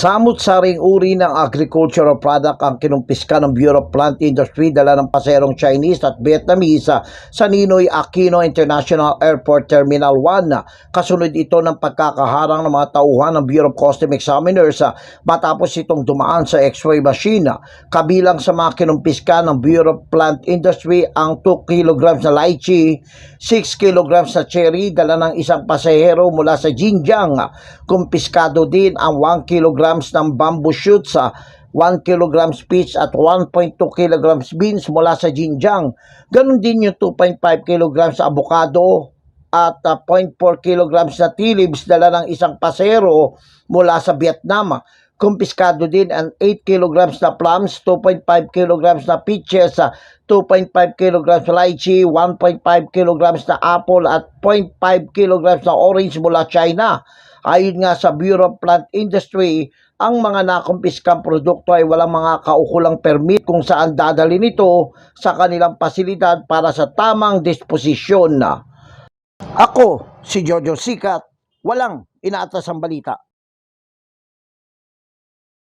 Samut-saring uri ng agricultural product ang kinumpiska ng Bureau of Plant Industry dala ng paserong Chinese at Vietnamese sa, Ninoy Aquino International Airport Terminal 1. Kasunod ito ng pagkakaharang ng mga tauhan ng Bureau of Custom Examiners matapos itong dumaan sa x-ray machine. Kabilang sa mga kinumpiska ng Bureau of Plant Industry ang 2 kilograms na lychee, 6 kilograms na cherry dala ng isang pasahero mula sa Xinjiang. Kumpiskado din ang 1 kilograms ng bamboo shoots sa 1 kilograms peach at 1.2 kilograms beans mula sa Xinjiang. Ganon din yung 2.5 kilograms avocado at ah, 0.4 kilograms na tea leaves dala ng isang pasero mula sa Vietnam. Kumpiskado din ang 8 kilograms na plums, 2.5 kilograms na peaches, ah, 2.5 kilograms na lychee, 1.5 kilograms na apple at 0.5 kilograms na orange mula China. Ayon nga sa Bureau of Plant Industry, ang mga nakumpiskang produkto ay walang mga kaukulang permit kung saan dadali nito sa kanilang pasilidad para sa tamang disposisyon. Ako, si Jojo Sikat, walang inaatas ang balita.